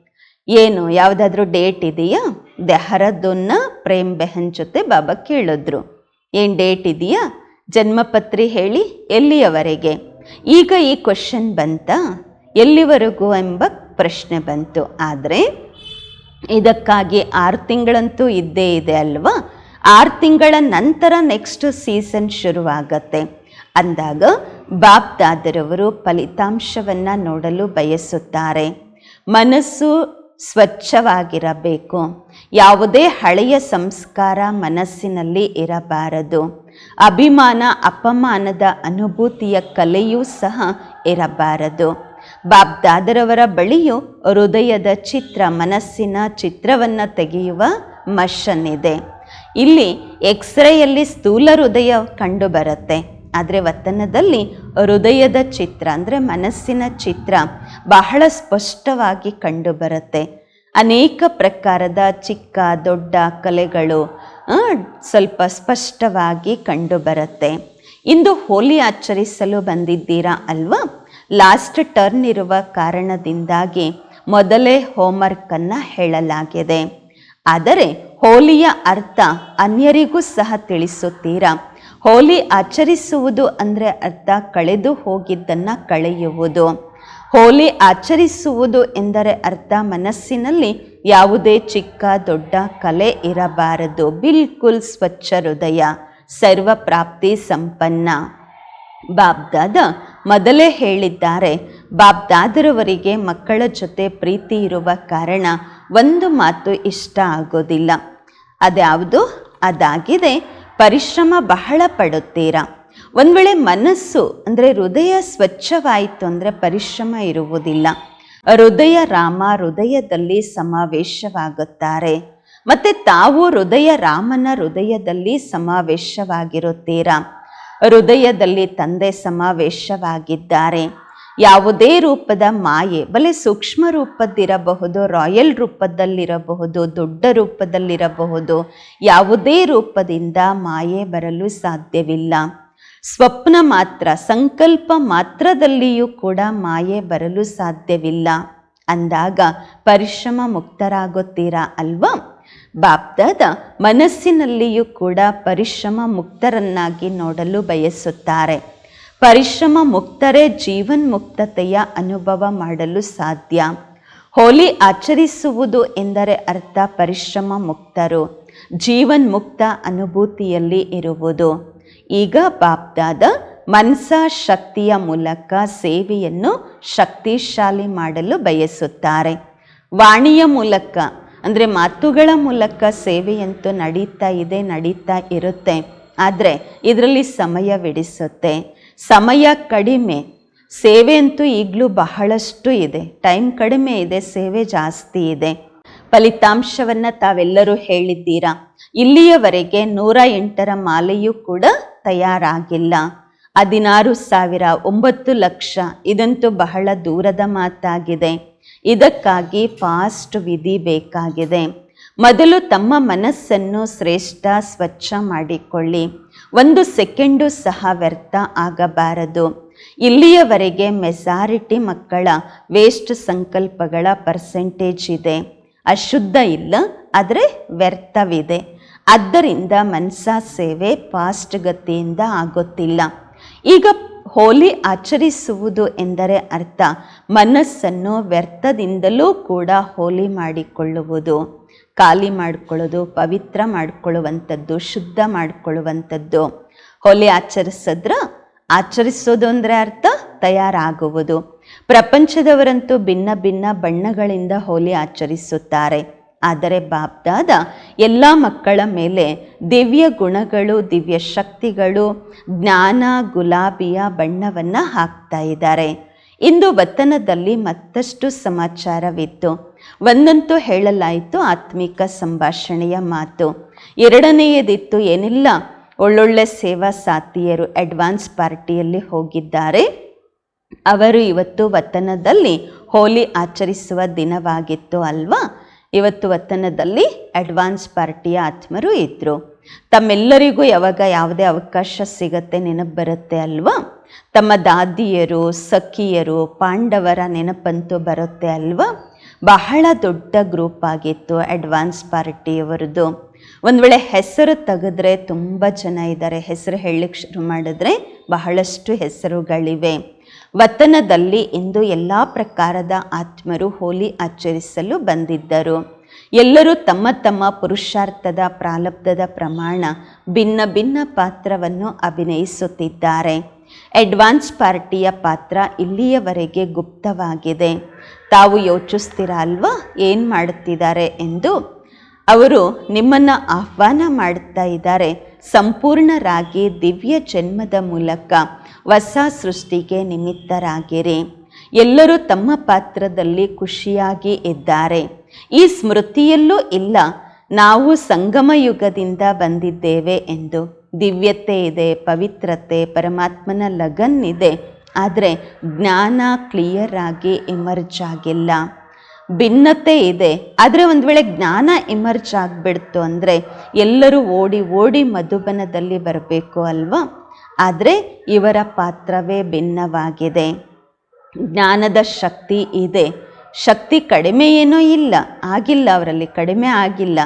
S1: ಏನು, ಯಾವುದಾದ್ರೂ ಡೇಟ್ ಇದೆಯಾ? ದೆಹರದೊನ್ನ ಪ್ರೇಮ್ ಬೆಹನ್ ಜೊತೆ ಬಾಬಾ ಕೇಳಿದ್ರು. ಏನು ಡೇಟ್ ಇದೆಯಾ? ಜನ್ಮಪತ್ರಿ ಹೇಳಿ ಎಲ್ಲಿಯವರೆಗೆ? ಈಗ ಈ ಕ್ವಶನ್ ಬಂತ, ಎಲ್ಲಿವರೆಗೂ ಎಂಬ ಪ್ರಶ್ನೆ ಬಂತು. ಆದರೆ, ಇದಕ್ಕಾಗಿ ಆರು ತಿಂಗಳಂತೂ ಇದ್ದೇ ಇದೆ ಅಲ್ವಾ? ಆರು ತಿಂಗಳ ನಂತರ ನೆಕ್ಸ್ಟ್ ಸೀಸನ್ ಶುರುವಾಗತ್ತೆ. ಅಂದಾಗ ಬಾಬ್ ದಾದರವರು ಫಲಿತಾಂಶವನ್ನು ನೋಡಲು ಬಯಸುತ್ತಾರೆ. ಮನಸ್ಸು ಸ್ವಚ್ಛವಾಗಿರಬೇಕು. ಯಾವುದೇ ಹಳೆಯ ಸಂಸ್ಕಾರ ಮನಸ್ಸಿನಲ್ಲಿ ಇರಬಾರದು. ಅಭಿಮಾನ, ಅಪಮಾನದ ಅನುಭೂತಿಯ ಕಲೆಯೂ ಸಹ ಇರಬಾರದು. ಬಾಬ್ ದಾದರವರ ಬಳಿಯೂ ಹೃದಯದ ಚಿತ್ರ, ಮನಸ್ಸಿನ ಚಿತ್ರವನ್ನು ತೆಗೆಯುವ ಮಷನ್ ಇದೆ ಇಲ್ಲಿ ಎಕ್ಸ್ರೇಯಲ್ಲಿ ಸ್ಥೂಲ ಹೃದಯ ಕಂಡುಬರುತ್ತೆ. ಆದರೆ ವತನದಲ್ಲಿ ಹೃದಯದ ಚಿತ್ರ ಅಂದರೆ ಮನಸ್ಸಿನ ಚಿತ್ರ ಬಹಳ ಸ್ಪಷ್ಟವಾಗಿ ಕಂಡುಬರುತ್ತೆ. ಅನೇಕ ಪ್ರಕಾರದ ಚಿಕ್ಕ, ದೊಡ್ಡ ಕಲೆಗಳು ಸ್ವಲ್ಪ ಸ್ಪಷ್ಟವಾಗಿ ಕಂಡುಬರುತ್ತೆ. ಇಂದು ಹೋಲಿ ಆಚರಿಸಲು ಬಂದಿದ್ದೀರಾ ಅಲ್ವಾ? ಲಾಸ್ಟ್ ಟರ್ನ್ ಇರುವ ಕಾರಣದಿಂದಾಗಿ ಮೊದಲೇ ಹೋಮ್ವರ್ಕನ್ನು ಹೇಳಲಾಗಿದೆ. ಆದರೆ ಹೋಲಿಯ ಅರ್ಥ ಅನ್ಯರಿಗೂ ಸಹ ತಿಳಿಸುತ್ತೀರಾ? ಹೋಲಿ ಆಚರಿಸುವುದು ಅಂದರೆ ಅರ್ಥ ಕಳೆದು ಹೋಗಿದ್ದನ್ನು ಕಳೆಯುವುದು. ಹೋಲಿ ಆಚರಿಸುವುದು ಎಂದರೆ ಅರ್ಥ ಮನಸ್ಸಿನಲ್ಲಿ ಯಾವುದೇ ಚಿಕ್ಕ ದೊಡ್ಡ ಕಲೆ ಇರಬಾರದು. ಬಿಲ್ಕುಲ್ ಸ್ವಚ್ಛ ಹೃದಯ, ಸರ್ವ ಪ್ರಾಪ್ತಿ ಸಂಪನ್ನ. ಬಾಬ್ದಾದ ಮೊದಲೇ ಹೇಳಿದ್ದಾರೆ, ಬಾಬ್ದಾದರವರಿಗೆ ಮಕ್ಕಳ ಜೊತೆ ಪ್ರೀತಿ ಇರುವ ಕಾರಣ ಒಂದು ಮಾತು ಇಷ್ಟ ಆಗೋದಿಲ್ಲ. ಅದ್ಯಾವುದು? ಅದಾಗಿದೆ, ಪರಿಶ್ರಮ ಬಹಳ ಪಡುತ್ತೀರಾ? ಒಂದು ವೇಳೆ ಮನಸ್ಸು ಅಂದರೆ ಹೃದಯ ಸ್ವಚ್ಛವಾಯಿತು ಅಂದರೆ ಪರಿಶ್ರಮ ಇರುವುದಿಲ್ಲ. ಹೃದಯ ರಾಮ ಹೃದಯದಲ್ಲಿ ಸಮಾವೇಶವಾಗುತ್ತಾರೆ. ಮತ್ತೆ ತಾವು ಹೃದಯ ರಾಮನ ಹೃದಯದಲ್ಲಿ ಸಮಾವೇಶವಾಗಿರುತ್ತೀರಾ? ಹೃದಯದಲ್ಲಿ ತಂದೆ ಸಮಾವೇಶವಾಗಿದ್ದಾರೆ. ಯಾವುದೇ ರೂಪದ ಮಾಯೆ, ಬಲೆ ಸೂಕ್ಷ್ಮ ರೂಪದ್ದಿರಬಹುದು, ರಾಯಲ್ ರೂಪದಲ್ಲಿರಬಹುದು, ದೊಡ್ಡ ರೂಪದಲ್ಲಿರಬಹುದು, ಯಾವುದೇ ರೂಪದಿಂದ ಮಾಯೆ ಬರಲು ಸಾಧ್ಯವಿಲ್ಲ. ಸ್ವಪ್ನ ಮಾತ್ರ, ಸಂಕಲ್ಪ ಮಾತ್ರದಲ್ಲಿಯೂ ಕೂಡ ಮಾಯೆ ಬರಲು ಸಾಧ್ಯವಿಲ್ಲ. ಅಂದಾಗ ಪರಿಶ್ರಮ ಮುಕ್ತರಾಗುತ್ತೀರಾ ಅಲ್ವಾ? ಬಾಪ್ದಾದ ಮನಸ್ಸಿನಲ್ಲಿಯೂ ಕೂಡ ಪರಿಶ್ರಮ ಮುಕ್ತರನ್ನಾಗಿ ನೋಡಲು ಬಯಸುತ್ತಾರೆ. ಪರಿಶ್ರಮ ಮುಕ್ತರೇ ಜೀವನ್ಮುಕ್ತತೆಯ ಅನುಭವ ಮಾಡಲು ಸಾಧ್ಯ. ಹೋಲಿ ಆಚರಿಸುವುದು ಎಂದರೆ ಅರ್ಥ ಪರಿಶ್ರಮ ಮುಕ್ತರು, ಜೀವನ್ಮುಕ್ತ ಅನುಭೂತಿಯಲ್ಲಿ ಇರುವುದು. ಈಗ ಬಾಬ್ದಾದ ಮನ್ಸ ಶಕ್ತಿಯ ಮೂಲಕ ಸೇವೆಯನ್ನು ಶಕ್ತಿಶಾಲಿ ಮಾಡಲು ಬಯಸುತ್ತಾರೆ. ವಾಣಿಯ ಮೂಲಕ, ಅಂದರೆ ಮಾತುಗಳ ಮೂಲಕ ಸೇವೆಯಂತೂ ನಡೀತಾ ಇದೆ, ನಡೀತಾ ಇರುತ್ತೆ. ಆದರೆ ಇದರಲ್ಲಿ ಸಮಯ ಸಮಯವಿಡಿಸುತ್ತೆ ಸಮಯ ಕಡಿಮೆ. ಸೇವೆ ಅಂತೂ ಈಗಲೂ ಬಹಳಷ್ಟು ಇದೆ. ಟೈಮ್ ಕಡಿಮೆ ಇದೆ, ಸೇವೆ ಜಾಸ್ತಿ ಇದೆ. ಫಲಿತಾಂಶವನ್ನು ತಾವೆಲ್ಲರೂ ಹೇಳಿದ್ದೀರಾ? ಇಲ್ಲಿಯವರೆಗೆ ನೂರ ಎಂಟರ ಮಾಲೆಯೂ ಕೂಡ ತಯಾರಾಗಿಲ್ಲ. ಹದಿನಾರು ಸಾವಿರ ಒಂಬತ್ತು ಲಕ್ಷ ಇದಂತೂ ಬಹಳ ದೂರದ ಮಾತಾಗಿದೆ. ಇದಕ್ಕಾಗಿ ಫಾಸ್ಟ್ ವಿಧಿ ಬೇಕಾಗಿದೆ. ಮೊದಲು ತಮ್ಮ ಮನಸ್ಸನ್ನು ಶ್ರೇಷ್ಠ, ಸ್ವಚ್ಛ ಮಾಡಿಕೊಳ್ಳಿ. ಒಂದು ಸೆಕೆಂಡು ಸಹ ವ್ಯರ್ಥ ಆಗಬಾರದು. ಇಲ್ಲಿಯವರೆಗೆ ಮೆಜಾರಿಟಿ ಮಕ್ಕಳ ವೇಸ್ಟ್ ಸಂಕಲ್ಪಗಳ ಪರ್ಸೆಂಟೇಜ್ ಇದೆ. ಅಶುದ್ಧ ಇಲ್ಲ, ಆದರೆ ವ್ಯರ್ಥವಿದೆ. ಆದ್ದರಿಂದ ಮನಸ ಸೇವೆ ಫಾಸ್ಟ್ ಗತಿಯಿಂದ ಆಗುತ್ತಿಲ್ಲ. ಈಗ ಹೋಲಿ ಆಚರಿಸುವುದು ಎಂದರೆ ಅರ್ಥ. ಮನಸ್ಸನ್ನು ವ್ಯರ್ಥದಿಂದಲೂ ಕೂಡ ಹೋಲಿ ಮಾಡಿಕೊಳ್ಳುವುದು. ಖಾಲಿ ಮಾಡಿಕೊಳ್ಳೋದು, ಪವಿತ್ರ ಮಾಡಿಕೊಳ್ಳುವಂಥದ್ದು, ಶುದ್ಧ ಮಾಡಿಕೊಳ್ಳುವಂಥದ್ದು. ಹೋಲಿ ಆಚರಿಸಿದ್ರ ಆಚರಿಸೋದು ಅಂದರೆ ಅರ್ಥ ತಯಾರಾಗುವುದು. ಪ್ರಪಂಚದವರಂತೂ ಭಿನ್ನ ಭಿನ್ನ ಬಣ್ಣಗಳಿಂದ ಹೋಲಿ ಆಚರಿಸುತ್ತಾರೆ. ಆದರೆ ಬಾಬ್ದಾದ ಎಲ್ಲ ಮಕ್ಕಳ ಮೇಲೆ ದಿವ್ಯ ಗುಣಗಳು, ದಿವ್ಯ ಶಕ್ತಿಗಳು, ಜ್ಞಾನ, ಗುಲಾಬಿಯ ಬಣ್ಣವನ್ನು ಹಾಕ್ತಾ ಇದ್ದಾರೆ. ಇಂದು ವತನದಲ್ಲಿ ಮತ್ತಷ್ಟು ಸಮಾಚಾರವಿತ್ತು. ಒಂದಂತೂ ಹೇಳಲಾಯಿತು ಆತ್ಮಿಕ ಸಂಭಾಷಣೆಯ ಮಾತು. ಎರಡನೆಯದಿತ್ತು ಏನಿಲ್ಲ? ಒಳ್ಳೊಳ್ಳೆ ಸೇವಾ ಸಾತಿಯರು ಅಡ್ವಾನ್ಸ್ ಪಾರ್ಟಿಯಲ್ಲಿ ಹೋಗಿದ್ದಾರೆ. ಅವರು ಇವತ್ತು ವತನದಲ್ಲಿ ಹೋಲಿ ಆಚರಿಸುವ ದಿನವಾಗಿತ್ತು ಅಲ್ವಾ? ಇವತ್ತು ವತನದಲ್ಲಿ ಅಡ್ವಾನ್ಸ್ ಪಾರ್ಟಿಯ ಆತ್ಮರು ಇದ್ದರು ತಮ್ಮೆಲ್ಲರಿಗೂ ಯಾವಾಗ ಯಾವುದೇ ಅವಕಾಶ ಸಿಗತ್ತೆ ನೆನಪು ಬರುತ್ತೆ ಅಲ್ವಾ? ತಮ್ಮ ದಾದಿಯರು, ಸಖಿಯರು, ಪಾಂಡವರ ನೆನಪಂತೂ ಬರುತ್ತೆ ಅಲ್ವಾ? ಬಹಳ ದೊಡ್ಡ ಗ್ರೂಪ್ ಆಗಿತ್ತು ಅಡ್ವಾನ್ಸ್ ಪಾರ್ಟಿಯವರದ್ದು ಒಂದು ವೇಳೆ ಹೆಸರು ತೆಗೆದ್ರೆ ತುಂಬ ಜನ ಇದ್ದಾರೆ ಹೆಸರು ಹೇಳಲಿಕ್ಕೆ ಶುರು ಮಾಡಿದ್ರೆ ಬಹಳಷ್ಟು ಹೆಸರುಗಳಿವೆ. ವತನದಲ್ಲಿ ಇಂದು ಎಲ್ಲ ಪ್ರಕಾರದ ಆತ್ಮರು ಹೋಲಿ ಆಚರಿಸಲು ಬಂದಿದ್ದರು. ಎಲ್ಲರೂ ತಮ್ಮ ತಮ್ಮ ಪುರುಷಾರ್ಥದ ಪ್ರಾಲಬ್ಧದ ಪ್ರಮಾಣ ಭಿನ್ನ ಭಿನ್ನ ಪಾತ್ರವನ್ನು ಅಭಿನಯಿಸುತ್ತಿದ್ದಾರೆ. ಅಡ್ವಾನ್ಸ್ ಪಾರ್ಟಿಯ ಪಾತ್ರ ಇಲ್ಲಿಯವರೆಗೆ ಗುಪ್ತವಾಗಿದೆ. ತಾವು ಯೋಚಿಸ್ತೀರ ಅಲ್ವಾ ಏನು ಮಾಡುತ್ತಿದ್ದಾರೆ ಎಂದು? ಅವರು ನಿಮ್ಮನ್ನು ಆಹ್ವಾನ ಮಾಡುತ್ತಾ ಇದ್ದಾರೆ. ಸಂಪೂರ್ಣರಾಗಿ ದಿವ್ಯ ಜನ್ಮದ ಮೂಲಕ ಹೊಸ ಸೃಷ್ಟಿಗೆ ನಿಮಿತ್ತರಾಗಿರಿ. ಎಲ್ಲರೂ ತಮ್ಮ ಪಾತ್ರದಲ್ಲಿ ಖುಷಿಯಾಗಿ ಇದ್ದಾರೆ. ಈ ಸ್ಮೃತಿಯಲ್ಲೂ ಇಲ್ಲ, ನಾವು ಸಂಗಮ ಯುಗದಿಂದ ಬಂದಿದ್ದೇವೆ ಎಂದು. ದಿವ್ಯತೆ ಇದೆ, ಪವಿತ್ರತೆ, ಪರಮಾತ್ಮನ ಲಗನ್ ಇದೆ. ಆದರೆ ಜ್ಞಾನ ಕ್ಲಿಯರ್ ಆಗಿ ಎಮರ್ಜ್ ಆಗಿಲ್ಲ. ಭಿನ್ನತೆ ಇದೆ, ಆದರೆ ಒಂದು ವೇಳೆ ಜ್ಞಾನ ಎಮರ್ಜ್ ಆಗಿಬಿಡ್ತು ಅಂದರೆ ಎಲ್ಲರೂ ಓಡಿ ಓಡಿ ಮಧುಬನದಲ್ಲಿ ಬರಬೇಕು ಅಲ್ವಾ? ಆದರೆ ಇವರ ಪಾತ್ರವೇ ಭಿನ್ನವಾಗಿದೆ. ಜ್ಞಾನದ ಶಕ್ತಿ ಇದೆ. ಶಕ್ತಿ ಕಡಿಮೆ ಏನೂ ಇಲ್ಲ. ಆಗಿಲ್ಲ, ಅವರಲ್ಲಿ ಕಡಿಮೆ ಆಗಿಲ್ಲ.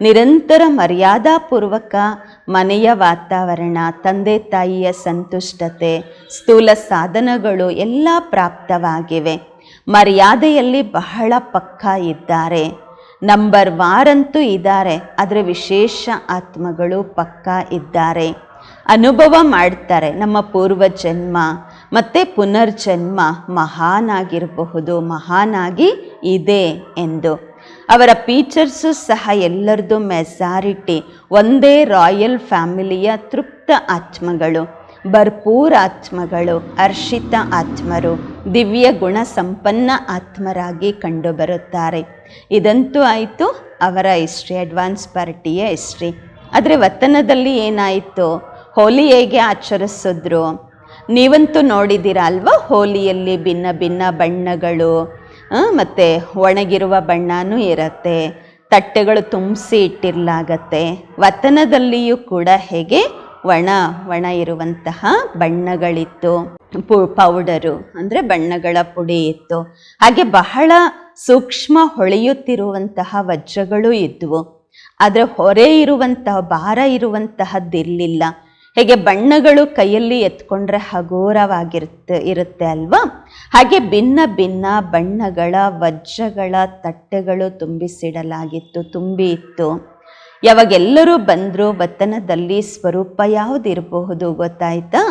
S1: ನಿರಂತರ ಮರ್ಯಾದಾಪೂರ್ವಕ ಮನೆಯ ವಾತಾವರಣ, ತಂದೆ ತಾಯಿಯ ಸಂತುಷ್ಟತೆ, ಸ್ಥೂಲ ಸಾಧನಗಳು ಎಲ್ಲ ಪ್ರಾಪ್ತವಾಗಿವೆ. ಮರ್ಯಾದೆಯಲ್ಲಿ ಬಹಳ ಪಕ್ಕ ಇದ್ದಾರೆ. ನಂಬರ್ ವಾರಂತೂ ಇದ್ದಾರೆ, ಆದರೆ ವಿಶೇಷ ಆತ್ಮಗಳು ಪಕ್ಕ ಇದ್ದಾರೆ. ಅನುಭವ ಮಾಡ್ತಾರೆ. ನಮ್ಮ ಪೂರ್ವ ಜನ್ಮ ಮತ್ತು ಪುನರ್ಜನ್ಮ ಮಹಾನಾಗಿರಬಹುದು, ಮಹಾನಾಗಿ ಇದೆ ಎಂದು. ಅವರ ಫೀಚರ್ಸು ಸಹ ಎಲ್ಲರದು ಮೆಜಾರಿಟಿ, ಒಂದೇ ರಾಯಲ್ ಫ್ಯಾಮಿಲಿಯ ತೃಪ್ತ ಆತ್ಮಗಳು, ಭರ್ಪೂರ್ ಆತ್ಮಗಳು, ಹರ್ಷಿತ ಆತ್ಮರು, ದಿವ್ಯ ಗುಣ ಸಂಪನ್ನ ಆತ್ಮರಾಗಿ ಕಂಡುಬರುತ್ತಾರೆ. ಇದಂತೂ ಆಯಿತು ಅವರ ಹಿಸ್ಟ್ರಿ, ಅಡ್ವಾನ್ಸ್ ಪಾರ್ಟಿಯ ಹಿಸ್ಟ್ರಿ. ಆದರೆ ವತನದಲ್ಲಿ ಏನಾಯಿತು? ಹೋಲಿ ಹೇಗೆ ಆಚರಿಸಿದ್ರು? ನೀವಂತೂ ನೋಡಿದ್ದೀರ ಅಲ್ವಾ ಹೋಲಿಯಲ್ಲಿ ಭಿನ್ನ ಭಿನ್ನ ಬಣ್ಣಗಳು? ಮತ್ತು ಒಣಗಿರುವ ಬಣ್ಣನೂ ಇರುತ್ತೆ, ತಟ್ಟೆಗಳು ತುಂಬಿಸಿ ಇಟ್ಟಿರಲಾಗತ್ತೆ. ವತನದಲ್ಲಿಯೂ ಕೂಡ ಹೇಗೆ ಒಣ ಒಣ ಇರುವಂತಹ ಬಣ್ಣಗಳಿತ್ತು. ಪು, ಪೌಡರು, ಅಂದರೆ ಬಣ್ಣಗಳ ಪುಡಿ ಇತ್ತು. ಹಾಗೆ ಬಹಳ ಸೂಕ್ಷ್ಮ ಹೊಳೆಯುತ್ತಿರುವಂತಹ ವಜ್ರಗಳು ಇದ್ವು. ಆದರೆ ಹೊರೆ ಇರುವಂತಹ, ಭಾರ ಇರುವಂತಹದ್ದಿರಲಿಲ್ಲ. ಹೇಗೆ ಬಣ್ಣಗಳು ಕೈಯಲ್ಲಿ ಎತ್ಕೊಂಡ್ರೆ ಹಗೋರವಾಗಿರುತ್ತೆ, ಇರುತ್ತೆ ಅಲ್ವಾ? ಹಾಗೆ ಭಿನ್ನ ಭಿನ್ನ ಬಣ್ಣಗಳ, ವಜ್ರಗಳ ತಟ್ಟೆಗಳು ತುಂಬಿಸಿಡಲಾಗಿತ್ತು, ತುಂಬಿ ಇತ್ತು. ಯಾವಾಗೆಲ್ಲರೂ ಬಂದರೂ ವತನದಲ್ಲಿ ಸ್ವರೂಪ ಯಾವುದಿರಬಹುದು ಗೊತ್ತಾಯ್ತಾ?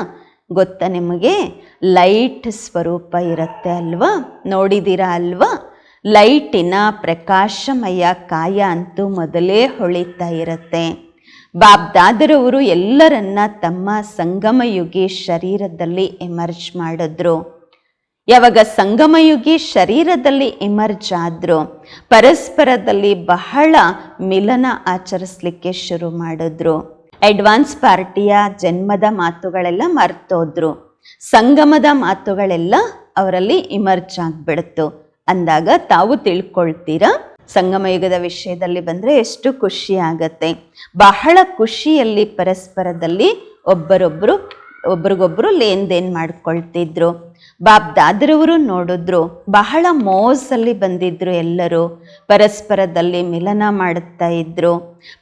S1: ಗೊತ್ತಾ ನಿಮಗೆ? ಲೈಟ್ ಸ್ವರೂಪ ಇರುತ್ತೆ ಅಲ್ವಾ? ನೋಡಿದ್ದೀರಾ ಅಲ್ವಾ? ಲೈಟಿನ ಪ್ರಕಾಶಮಯ ಕಾಯ ಅಂತೂ ಮೊದಲೇ ಹೊಳಿತಾ ಇರುತ್ತೆ. ಬಾಬ್ದಾದರವರು ಎಲ್ಲರನ್ನ ತಮ್ಮ ಸಂಗಮಯುಗಿ ಶರೀರದಲ್ಲಿ ಎಮರ್ಜ್ ಮಾಡಿದ್ರು. ಯಾವಾಗ ಸಂಗಮಯುಗಿ ಶರೀರದಲ್ಲಿ ಎಮರ್ಜ್ ಆದ್ರು, ಪರಸ್ಪರದಲ್ಲಿ ಬಹಳ ಮಿಲನ ಆಚರಿಸ್ಲಿಕ್ಕೆ ಶುರು ಮಾಡಿದ್ರು. ಅಡ್ವಾನ್ಸ್ ಪಾರ್ಟಿಯ ಜನ್ಮದ ಮಾತುಗಳೆಲ್ಲ ಮರ್ತೋದ್ರು. ಸಂಗಮದ ಮಾತುಗಳೆಲ್ಲ ಅವರಲ್ಲಿ ಇಮರ್ಜ್ ಆಗ್ಬಿಡ್ತು. ಅಂದಾಗ ತಾವು ತಿಳ್ಕೊಳ್ತೀರಾ? ಸಂಗಮಯುಗದ ವಿಷಯದಲ್ಲಿ ಬಂದರೆ ಎಷ್ಟು ಖುಷಿ ಆಗತ್ತೆ. ಬಹಳ ಖುಷಿಯಲ್ಲಿ ಪರಸ್ಪರದಲ್ಲಿ ಒಬ್ಬರೊಬ್ಬರು ಒಬ್ರಿಗೊಬ್ರು ಲೇನ್ ದೇನ್ ಮಾಡ್ಕೊಳ್ತಿದ್ರು. ಬಾಬ್ ದಾದ್ರವರು ನೋಡಿದ್ರು, ಬಹಳ ಮೋಸಲ್ಲಿ ಬಂದಿದ್ರು ಎಲ್ಲರೂ. ಪರಸ್ಪರದಲ್ಲಿ ಮಿಲನ ಮಾಡುತ್ತಾ ಇದ್ರು.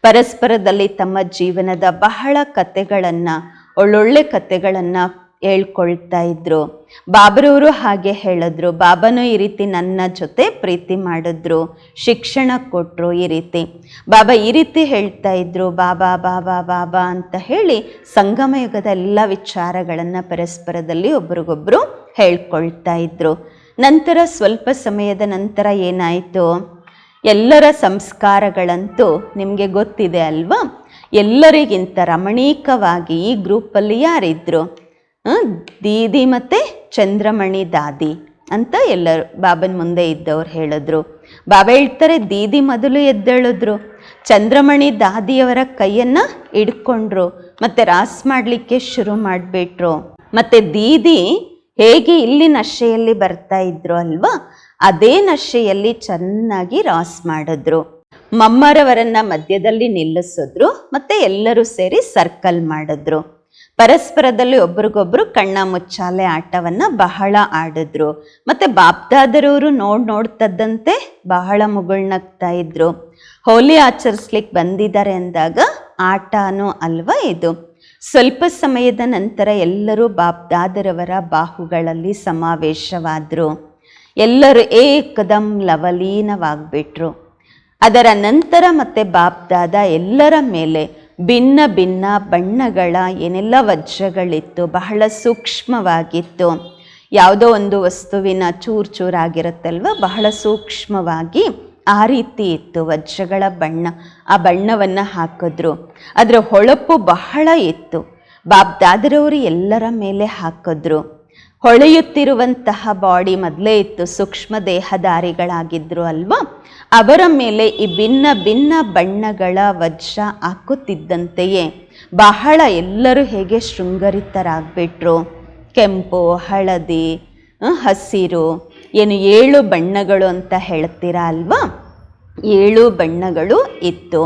S1: ಪರಸ್ಪರದಲ್ಲಿ ತಮ್ಮ ಜೀವನದ ಬಹಳ ಕತೆಗಳನ್ನು, ಒಳ್ಳೊಳ್ಳೆ ಕತೆಗಳನ್ನು ಹೇಳ್ಕೊಳ್ತಾ ಇದ್ರು. ಬಾಬರವರು ಹಾಗೆ ಹೇಳಿದ್ರು, ಬಾಬಾನು ಈ ರೀತಿ ನನ್ನ ಜೊತೆ ಪ್ರೀತಿ ಮಾಡಿದ್ರು, ಶಿಕ್ಷಣ ಕೊಟ್ಟರು ಈ ರೀತಿ. ಬಾಬಾ ಈ ರೀತಿ ಹೇಳ್ತಾ ಇದ್ರು, ಬಾಬಾ ಬಾಬಾ ಬಾಬಾ ಅಂತ ಹೇಳಿ ಸಂಗಮ ಯುಗದ ಎಲ್ಲ ವಿಚಾರಗಳನ್ನು ಪರಸ್ಪರದಲ್ಲಿ ಒಬ್ರಿಗೊಬ್ರು ಹೇಳ್ಕೊಳ್ತಾ ಇದ್ರು. ನಂತರ ಸ್ವಲ್ಪ ಸಮಯದ ನಂತರ ಏನಾಯಿತು? ಎಲ್ಲರ ಸಂಸ್ಕಾರಗಳಂತೂ ನಿಮಗೆ ಗೊತ್ತಿದೆ ಅಲ್ವಾ? ಎಲ್ಲರಿಗಿಂತ ರಮಣೀಕವಾಗಿ ಈ ಗ್ರೂಪಲ್ಲಿ ಯಾರಿದ್ರು? ದೀದಿ ಮತ್ತು ಚಂದ್ರಮಣಿ ದಾದಿ ಅಂತ ಎಲ್ಲರು ಬಾಬನ ಮುಂದೆ ಇದ್ದವ್ರು ಹೇಳಿದ್ರು. ಬಾಬಾ ಹೇಳ್ತಾರೆ, ದೀದಿ ಮೊದಲು ಎದ್ದೇಳಿದ್ರು. ಚಂದ್ರಮಣಿ ದಾದಿಯವರ ಕೈಯನ್ನು ಹಿಡ್ಕೊಂಡ್ರು, ಮತ್ತೆ ರಾಸ್ ಮಾಡಲಿಕ್ಕೆ ಶುರು ಮಾಡಿಬಿಟ್ರು. ಮತ್ತೆ ದೀದಿ ಹೇಗೆ ಇಲ್ಲಿ ನಶೆಯಲ್ಲಿ ಬರ್ತಾ ಇದ್ರು ಅಲ್ವಾ, ಅದೇ ನಶೆಯಲ್ಲಿ ಚೆನ್ನಾಗಿ ರಾಸ್ ಮಾಡಿದ್ರು. ಮಮ್ಮರವರನ್ನ ಮಧ್ಯದಲ್ಲಿ ನಿಲ್ಲಿಸಿದ್ರು, ಮತ್ತೆ ಎಲ್ಲರೂ ಸೇರಿ ಸರ್ಕಲ್ ಮಾಡಿದ್ರು. ಪರಸ್ಪರದಲ್ಲಿ ಒಬ್ರಿಗೊಬ್ರು ಕಣ್ಣ ಮುಚ್ಚಾಲೆ ಆಟವನ್ನ ಬಹಳ ಆಡಿದ್ರು. ಮತ್ತೆ ಬಾಪ್ದಾದರವರು ನೋಡ್ ನೋಡ್ತದ್ದಂತೆ ಬಹಳ ಮುಗುಳ್ನಗ್ತಾ ಇದ್ರು. ಹೋಲಿ ಆಚರಿಸ್ಲಿಕ್ಕೆ ಬಂದಿದ್ದಾರೆ ಅಂದಾಗ ಆಟನೂ ಅಲ್ವಾ ಇದು? ಸ್ವಲ್ಪ ಸಮಯದ ನಂತರ ಎಲ್ಲರೂ ಬಾಪ್ದಾದರವರ ಬಾಹುಗಳಲ್ಲಿ ಸಮಾವೇಶವಾದರು. ಎಲ್ಲರೂ ಏಕದಂ ಲವಲೀನವಾಗ್ಬಿಟ್ರು. ಅದರ ನಂತರ ಮತ್ತೆ ಬಾಪ್ದಾದ ಎಲ್ಲರ ಮೇಲೆ ಭಿನ್ನ ಭಿನ್ನ ಬಣ್ಣಗಳ ಏನೆಲ್ಲ ವಜ್ರಗಳಿತ್ತು, ಬಹಳ ಸೂಕ್ಷ್ಮವಾಗಿತ್ತು. ಯಾವುದೋ ಒಂದು ವಸ್ತುವಿನ ಚೂರು ಚೂರಾಗಿರುತ್ತಲ್ವ? ಬಹಳ ಸೂಕ್ಷ್ಮವಾಗಿ ಆ ರೀತಿ ಇತ್ತು ವಜ್ರಗಳ ಬಣ್ಣ. ಆ ಬಣ್ಣವನ್ನು ಹಾಕಿದ್ರು. ಅದರ ಹೊಳಪು ಬಹಳ ಇತ್ತು. ಬಾಬ್ದಾದರವರು ಎಲ್ಲರ ಮೇಲೆ ಹಾಕಿದ್ರು. ಹೊಳೆಯುತ್ತಿರುವಂತಹ ಬಾಡಿ ಮೊದಲೇ ಇತ್ತು ಸೂಕ್ಷ್ಮ ದೇಹಧಾರಿಗಳಾಗಿದ್ರು ಅಲ್ವಾ? ಅವರ ಮೇಲೆ ಈ ಭಿನ್ನ ಭಿನ್ನ ಬಣ್ಣಗಳ ವಜ್ರ ಹಾಕುತ್ತಿದ್ದಂತೆಯೇ ಬಹಳ ಎಲ್ಲರೂ ಹೇಗೆ ಶೃಂಗರಿತರಾಗ್ಬಿಟ್ರು. ಕೆಂಪು, ಹಳದಿ ಹಸಿರು, ಏನು ಏಳು ಬಣ್ಣಗಳು ಅಂತ ಹೇಳ್ತೀರಾ ಅಲ್ವಾ? ಏಳು ಬಣ್ಣಗಳು ಇತ್ತು.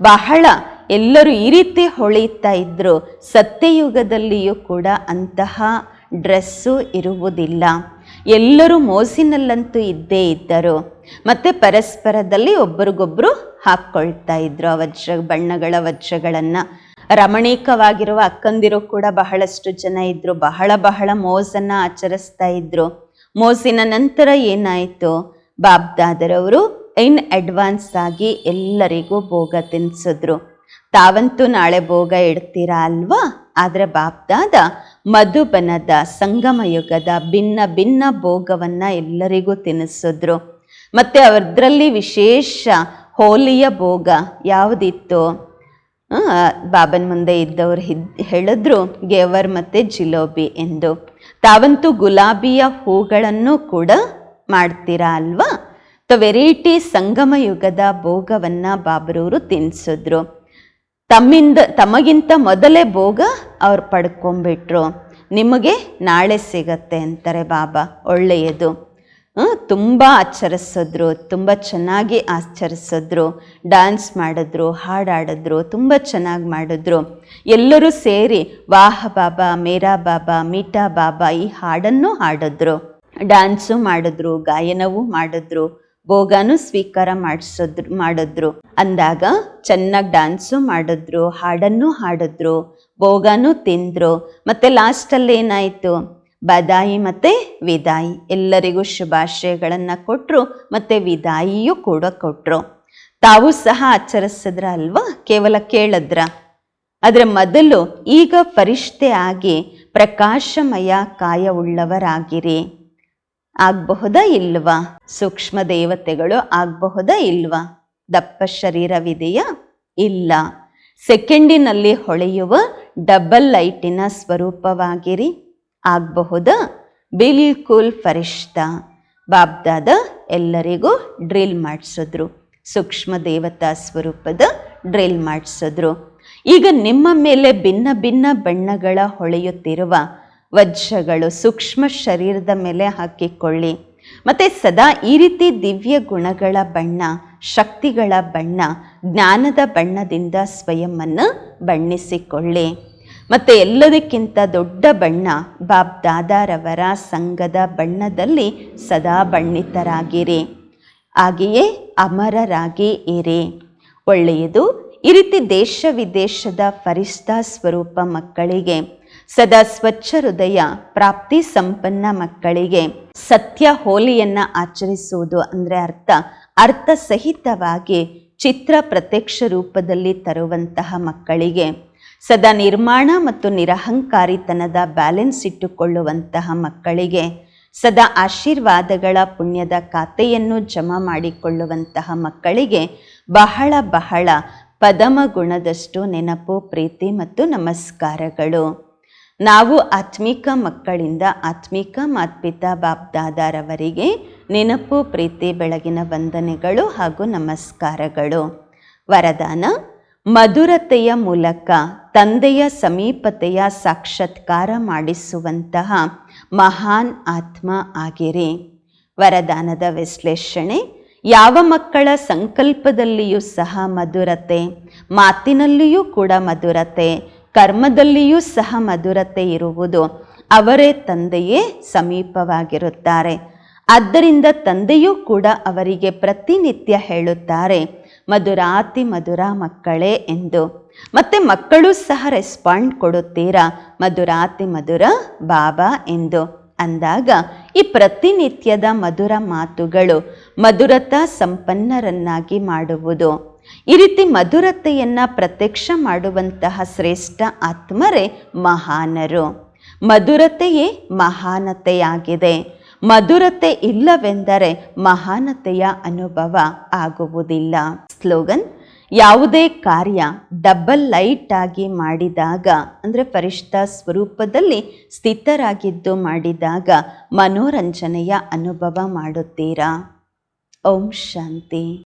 S1: ಬಹಳ ಎಲ್ಲರೂ ಈ ರೀತಿ ಹೊಳೆಯುತ್ತಾ ಇದ್ದರು ಸತ್ಯಯುಗದಲ್ಲಿಯೂ ಕೂಡ ಅಂತಹ ಡ್ರೆಸ್ಸು ಇರುವುದಿಲ್ಲ. ಎಲ್ಲರೂ ಮೋಸಿನಲ್ಲಂತೂ ಇದ್ದೇ ಇದ್ದರು. ಮತ್ತು ಪರಸ್ಪರದಲ್ಲಿ ಒಬ್ಬರಿಗೊಬ್ಬರು ಹಾಕ್ಕೊಳ್ತಾ ಇದ್ರು ಆ ವಜ್ರ, ಬಣ್ಣಗಳ ವಜ್ರಗಳನ್ನು. ರಮಣೀಕವಾಗಿರುವ ಅಕ್ಕಂದಿರು ಕೂಡ ಬಹಳಷ್ಟು ಜನ ಇದ್ದರು ಬಹಳ ಬಹಳ ಮೋಸನ್ನು ಆಚರಿಸ್ತಾ ಇದ್ರು. ಮೋಸಿನ ನಂತರ ಏನಾಯಿತು? ಬಾಬ್ದಾದರವರು ಇನ್ ಅಡ್ವಾನ್ಸ್ ಆಗಿ ಎಲ್ಲರಿಗೂ ಭೋಗ ತಿನ್ನಿಸಿದ್ರು ತಾವಂತೂ ನಾಳೆ ಭೋಗ ಇಡ್ತೀರಾ ಅಲ್ವಾ? ಆದರೆ ಬಾಪ್ದಾದ ಮಧುಬನದ ಸಂಗಮ ಯುಗದ ಭಿನ್ನ ಭಿನ್ನ ಭೋಗವನ್ನು ಎಲ್ಲರಿಗೂ ತಿನ್ನಿಸಿದ್ರು. ಮತ್ತು ಅವರದ್ರಲ್ಲಿ ವಿಶೇಷ ಹೋಲಿಯ ಭೋಗ ಯಾವುದಿತ್ತು? ಬಾಬನ ಮುಂದೆ ಇದ್ದವರು ಹೇಳಿದ್ರು, ಗೆವರ್ ಮತ್ತು ಜಿಲೋಬಿ ಎಂದು. ತಾವಂತೂ ಗುಲಾಬಿಯ ಹೂಗಳನ್ನು ಕೂಡ ಮಾಡ್ತೀರಾ ಅಲ್ವಾ? ತ ವೆರೈಟಿ ಸಂಗಮ ಯುಗದ ಭೋಗವನ್ನ ಬಾಬರವರು ತಿನ್ನಿಸಿದ್ರು ತಮ್ಮಿಂದ, ತಮಗಿಂತ ಮೊದಲೇ ಭೋಗ ಅವ್ರು ಪಡ್ಕೊಂಬಿಟ್ರು ನಿಮಗೆ ನಾಳೆ ಸಿಗತ್ತೆ ಅಂತಾರೆ ಬಾಬಾ, ಒಳ್ಳೆಯದು. ತುಂಬ ಆಚರಿಸಿದ್ರು, ತುಂಬ ಚೆನ್ನಾಗಿ ಆಚರಿಸಿದ್ರು ಡ್ಯಾನ್ಸ್ ಮಾಡಿದ್ರು, ಹಾಡಾಡಿದ್ರು, ತುಂಬ ಚೆನ್ನಾಗಿ ಮಾಡಿದ್ರು. ಎಲ್ಲರೂ ಸೇರಿ ವಾಹ ಬಾಬಾ, ಮೇರಾ ಬಾಬಾ, ಮೀಟಾ ಬಾಬಾ ಈ ಹಾಡನ್ನು ಹಾಡಿದ್ರು. ಡ್ಯಾನ್ಸು ಮಾಡಿದ್ರು, ಗಾಯನವೂ ಮಾಡಿದ್ರು, ಭೋಗನೂ ಸ್ವೀಕಾರ ಮಾಡಿಸಿದ್ರು, ಮಾಡಿದ್ರು. ಅಂದಾಗ ಚೆನ್ನಾಗಿ ಡ್ಯಾನ್ಸು ಮಾಡಿದ್ರು, ಹಾಡನ್ನು ಹಾಡಿದ್ರು. ಭೋಗನೂ ತಿಂದರು. ಮತ್ತು ಲಾಸ್ಟಲ್ಲಿ ಏನಾಯಿತು? ಬದಾಯಿ ಮತ್ತು ವಿದಾಯಿ. ಎಲ್ಲರಿಗೂ ಶುಭಾಶಯಗಳನ್ನು ಕೊಟ್ಟರು ಮತ್ತು ವಿದಾಯಿಯೂ ಕೂಡ ಕೊಟ್ಟರು ತಾವು ಸಹ ಆಚರಿಸಿದ್ರ ಅಲ್ವಾ ಕೇವಲ ಕೇಳಿದ್ರ? ಅದರ ಮೊದಲು ಈಗ ಪರಿಷ್ಠೆ ಆಗಿ ಪ್ರಕಾಶಮಯ ಕಾಯವುಳ್ಳವರಾಗಿರಿ. ಆಗಬಹುದಾ ಇಲ್ವಾ? ಸೂಕ್ಷ್ಮ ದೇವತೆಗಳು ಆಗಬಹುದಾ ಇಲ್ವಾ? ದಪ್ಪ ಶರೀರವಿದೆಯಾ? ಇಲ್ಲ. ಸೆಕೆಂಡಿನಲ್ಲಿ ಹೊಳೆಯುವ ಡಬಲ್ ಲೈಟಿನ ಸ್ವರೂಪವಾಗಿರಿ. ಆಗಬಹುದು? ಬಿಲ್ಕುಲ್ ಫರಿಷ್ತ ಬಾಬ್ದಾದ ಎಲ್ಲರಿಗೂ ಡ್ರಿಲ್ ಮಾಡಿಸಿದ್ರು. ಸೂಕ್ಷ್ಮ ದೇವತಾ ಸ್ವರೂಪದ ಡ್ರಿಲ್ ಮಾಡಿಸಿದ್ರು. ಈಗ ನಿಮ್ಮ ಮೇಲೆ ಭಿನ್ನ ಭಿನ್ನ ಬಣ್ಣಗಳ ಹೊಳೆಯುತ್ತಿರುವ ವಜ್ರಗಳು ಸೂಕ್ಷ್ಮ ಶರೀರದ ಮೇಲೆ ಹಾಕಿಕೊಳ್ಳಿ. ಮತ್ತು ಸದಾ ಈ ರೀತಿ ದಿವ್ಯ ಗುಣಗಳ ಬಣ್ಣ, ಶಕ್ತಿಗಳ ಬಣ್ಣ, ಜ್ಞಾನದ ಬಣ್ಣದಿಂದ ಸ್ವಯಂವನ್ನು ಬಣ್ಣಿಸಿಕೊಳ್ಳಿ. ಮತ್ತೆ ಎಲ್ಲದಕ್ಕಿಂತ ದೊಡ್ಡ ಬಣ್ಣ ಬಾಬ್ ದಾದಾರವರ ಸಂಘದ ಬಣ್ಣದಲ್ಲಿ ಸದಾ ಬಣ್ಣಿತರಾಗಿರಿ. ಹಾಗೆಯೇ ಅಮರರಾಗಿ ಇರಿ. ಒಳ್ಳೆಯದು ಈ ರೀತಿ ದೇಶ ವಿದೇಶದ ಫರಿಸ್ತಾ ಸ್ವರೂಪ ಮಕ್ಕಳಿಗೆ, ಸದಾ ಸ್ವಚ್ಛ ಹೃದಯ ಪ್ರಾಪ್ತಿ ಸಂಪನ್ನ ಮಕ್ಕಳಿಗೆ, ಸತ್ಯ ಹೋಲಿಯನ್ನ ಆಚರಿಸುವುದು ಅಂದರೆ ಅರ್ಥ ಅರ್ಥ ಸಹಿತವಾಗಿ ಚಿತ್ರ ಪ್ರತ್ಯಕ್ಷ ರೂಪದಲ್ಲಿ ತರುವಂತಹ ಮಕ್ಕಳಿಗೆ. ಸದಾ ನಿರ್ಮಾಣ ಮತ್ತು ನಿರಹಂಕಾರಿತನದ ಬ್ಯಾಲೆನ್ಸ್ ಇಟ್ಟುಕೊಳ್ಳುವಂತಹ ಮಕ್ಕಳಿಗೆ ಸದಾ ಆಶೀರ್ವಾದಗಳ ಪುಣ್ಯದ ಖಾತೆಯನ್ನು ಜಮಾ ಮಾಡಿಕೊಳ್ಳುವಂತಹ ಮಕ್ಕಳಿಗೆ ಬಹಳ ಬಹಳ ಪದಮ ಗುಣದಷ್ಟು ನೆನಪು, ಪ್ರೀತಿ ಮತ್ತು ನಮಸ್ಕಾರಗಳು. ನಾವು ಆತ್ಮಿಕ ಮಕ್ಕಳಿಂದ ಆತ್ಮಿಕ ಮಾತ್ಪಿತಾ ಬಾಬ್ದಾದಾರವರಿಗೆ ನೆನಪು, ಪ್ರೀತಿ, ಬೆಳಗಿನ ವಂದನೆಗಳು ಹಾಗೂ ನಮಸ್ಕಾರಗಳು. ವರದಾನ ಮಧುರತೆಯ ಮೂಲಕ ತಂದೆಯ ಸಮೀಪತೆಯ ಸಾಕ್ಷಾತ್ಕಾರ ಮಾಡಿಸುವಂತಹ ಮಹಾನ್ ಆತ್ಮ ಆಗಿರಿ. ವರದಾನದ ವಿಶ್ಲೇಷಣೆ, ಯಾವ ಮಕ್ಕಳ ಸಂಕಲ್ಪದಲ್ಲಿಯೂ ಸಹ ಮಧುರತೆ, ಮಾತಿನಲ್ಲಿಯೂ ಕೂಡ ಮಧುರತೆ, ಕರ್ಮದಲ್ಲಿಯೂ ಸಹ ಮಧುರತೆ ಇರುವುದು ಅವರೇ ತಂದೆಯೇ ಸಮೀಪವಾಗಿರುತ್ತಾರೆ. ಆದ್ದರಿಂದ ತಂದೆಯೂ ಕೂಡ ಅವರಿಗೆ ಪ್ರತಿನಿತ್ಯ ಹೇಳುತ್ತಾರೆ ಮಧುರಾತಿ ಮಧುರ ಮಕ್ಕಳೇ ಎಂದು. ಮತ್ತೆ ಮಕ್ಕಳು ಸಹ ರೆಸ್ಪಾಂಡ್ ಕೊಡುತ್ತೀರಾ? ಮಧುರಾತಿ ಮಧುರ ಬಾಬಾ ಎಂದು. ಅಂದಾಗ ಈ ಪ್ರತಿನಿತ್ಯದ ಮಧುರ ಮಾತುಗಳು ಮಧುರತಾ ಸಂಪನ್ನರನ್ನಾಗಿ ಮಾಡುವುದು. ಈ ರೀತಿ ಮಧುರತೆಯನ್ನು ಪ್ರತ್ಯಕ್ಷ ಮಾಡುವಂತಹ ಶ್ರೇಷ್ಠ ಆತ್ಮರೇ ಮಹಾನರು. ಮಧುರತೆಯೇ ಮಹಾನತೆಯಾಗಿದೆ. ಮಧುರತೆ ಇಲ್ಲವೆಂದರೆ ಮಹಾನತೆಯ ಅನುಭವ ಆಗುವುದಿಲ್ಲ. ಸ್ಲೋಗನ್, ಯಾವುದೇ ಕಾರ್ಯ ಡಬಲ್ ಲೈಟ್ ಆಗಿ ಮಾಡಿದಾಗ, ಅಂದರೆ ಪರಿಷ್ಠ ಸ್ವರೂಪದಲ್ಲಿ ಸ್ಥಿತರಾಗಿದ್ದು ಮಾಡಿದಾಗ ಮನೋರಂಜನೆಯ ಅನುಭವ ಮಾಡುತ್ತೀರಾ? ಓಂ ಶಾಂತಿ.